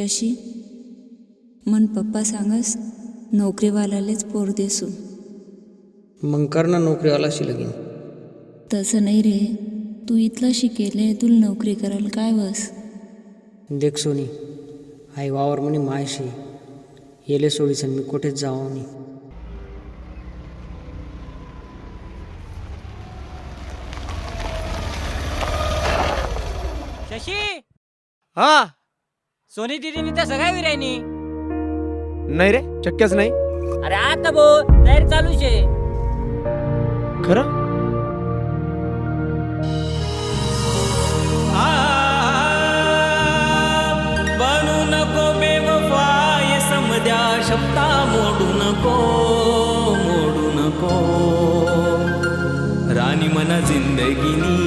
शशी मन पप्पा सांगस नोकरीवालालेच पोर देसू. मग कर ना नोकरीवाला अशी लगीन. तसं नाही रे. तू इथला शिकेले तुला नोकरी कराल काय वस? देख सोनी आई वावर म्हणे मायशी. येले सोडीसन मी कुठेच जावा मी शशी! हा? सोनी दिदीनी तर सगळ्या विरायनी? नाही रे शक्यच नाही. अरे आता भो तयारी चालू शे खरं? बनू नको बेवफाय समद्या शब्दा मोडू नको मोडू नको. राणी मना जिंदगीनी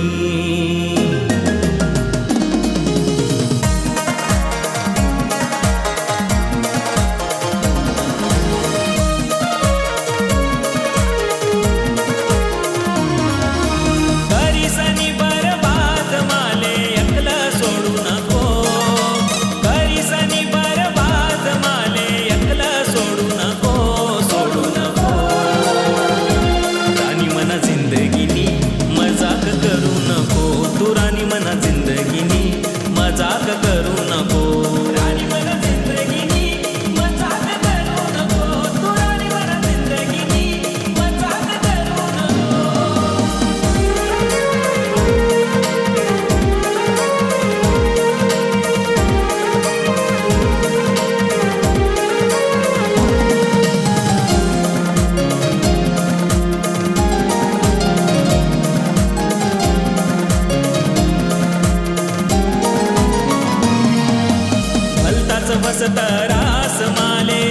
दिवस तरास माले.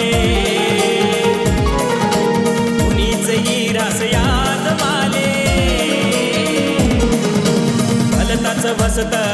कुणीच रास याद माले. भलताच वसत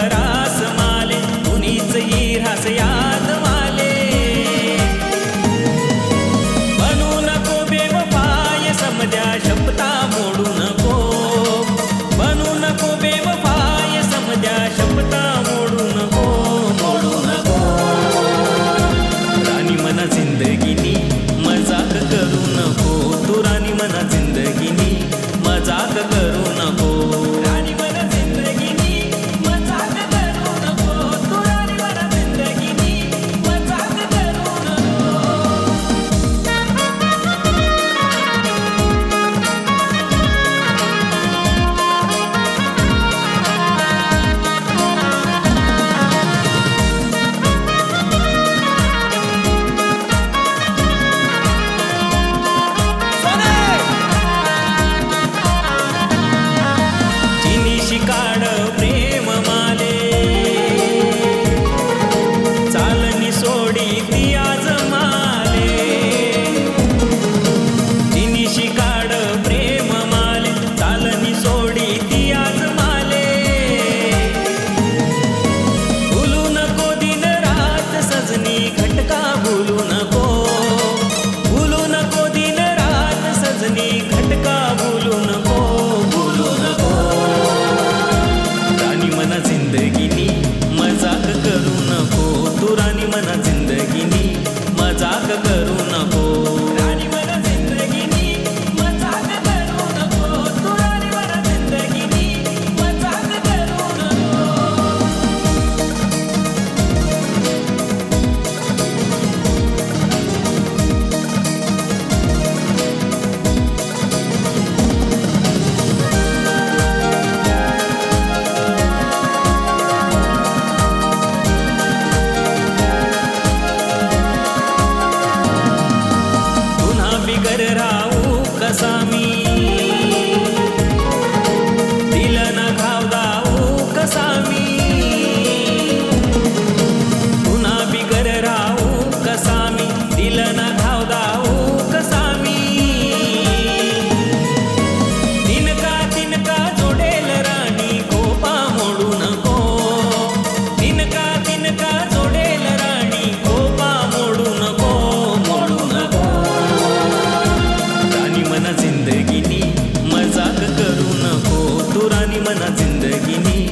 ನಿಮನ राणी मना जिंदगीनी